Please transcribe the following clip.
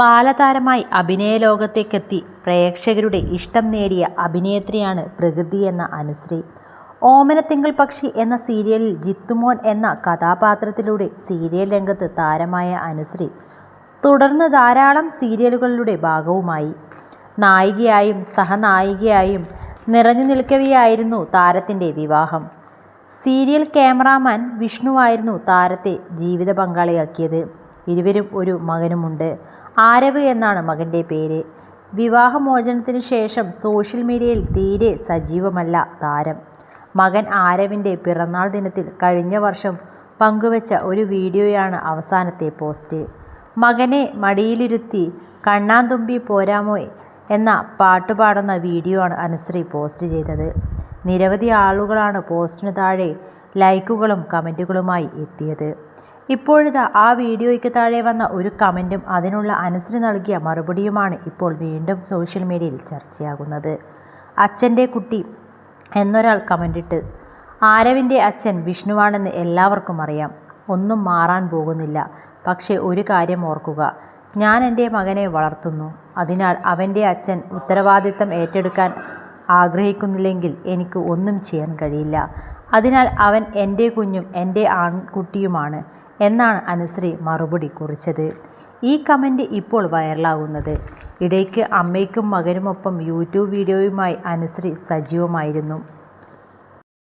ബാലതാരമായി അഭിനയ ലോകത്തേക്കെത്തി പ്രേക്ഷകരുടെ ഇഷ്ടം നേടിയ അഭിനേത്രിയാണ് പ്രകൃതി എന്ന അനുശ്രീ. ഓമനത്തിങ്കൾ പക്ഷി എന്ന സീരിയലിൽ ജിത്തുമോൻ എന്ന കഥാപാത്രത്തിലൂടെ സീരിയൽ രംഗത്ത് താരമായ അനുശ്രീ തുടർന്ന് ധാരാളം സീരിയലുകളുടെ ഭാഗവുമായി. നായികയായും സഹനായികയായും നിറഞ്ഞു നിൽക്കവെയായിരുന്നു താരത്തിന്റെ വിവാഹം. സീരിയൽ ക്യാമറാമാൻ വിഷ്ണുവായിരുന്നു താരത്തെ ജീവിത പങ്കാളിയാക്കിയത്. ഇരുവരും ഒരു മകനുമുണ്ട്. ആരവ് എന്നാണ് മകന്റെ പേര്. വിവാഹമോചനത്തിനു ശേഷം സോഷ്യൽ മീഡിയയിൽ തീരെ സജീവമല്ല താരം. മകൻ ആരവിന്റെ പിറന്നാൾ ദിനത്തിൽ കഴിഞ്ഞ വർഷം പങ്കുവച്ച ഒരു വീഡിയോയാണ് അവസാനത്തെ പോസ്റ്റ്. മകനെ മടിയിലിരുത്തി കണ്ണാന്തുമ്പി പോരാമോ എന്ന പാട്ടുപാടുന്ന വീഡിയോ ആണ് അനുശ്രീ പോസ്റ്റ് ചെയ്തത്. നിരവധി ആളുകളാണ് പോസ്റ്റിന് താഴെ ലൈക്കുകളും കമന്റുകളുമായി എത്തിയത്. ഇപ്പോഴിതാ ആ വീഡിയോയ്ക്ക് താഴെ വന്ന ഒരു കമന്റും അതിനുള്ള അനുശ്രീ നൽകിയ മറുപടിയുമാണ് ഇപ്പോൾ വീണ്ടും സോഷ്യൽ മീഡിയയിൽ ചർച്ചയാകുന്നത്. അച്ഛന്റെ കുട്ടി എന്നൊരാൾ കമന്റിട്ട് ആരവിന്റെ അച്ഛൻ വിഷ്ണുവാണെന്ന് എല്ലാവർക്കും അറിയാം. ഒന്നും മാറാൻ പോകുന്നില്ല. പക്ഷേ ഒരു കാര്യം ഓർക്കുക. ഞാൻ എന്റെ മകനെ വളർത്തുന്നു. അതിനാൽ അവന്റെ അച്ഛൻ ഉത്തരവാദിത്തം ഏറ്റെടുക്കാൻ ആഗ്രഹിക്കുന്നില്ലെങ്കിൽ എനിക്ക് ഒന്നും ചെയ്യാൻ കഴിയില്ല. അതിനാൽ അവൻ എന്റെ കുഞ്ഞും എന്റെ ആൺകുട്ടിയുമാണ് എന്നാണ് അനുശ്രീ മറുപടി കുറിച്ചത്. ഈ കമന്റ് ഇപ്പോൾ വൈറലാകുന്നത്. ഇടയ്ക്ക് അമ്മയ്ക്കും മകനുമൊപ്പം യൂട്യൂബ് വീഡിയോയുമായി അനുശ്രീ സജീവമായിരുന്നു.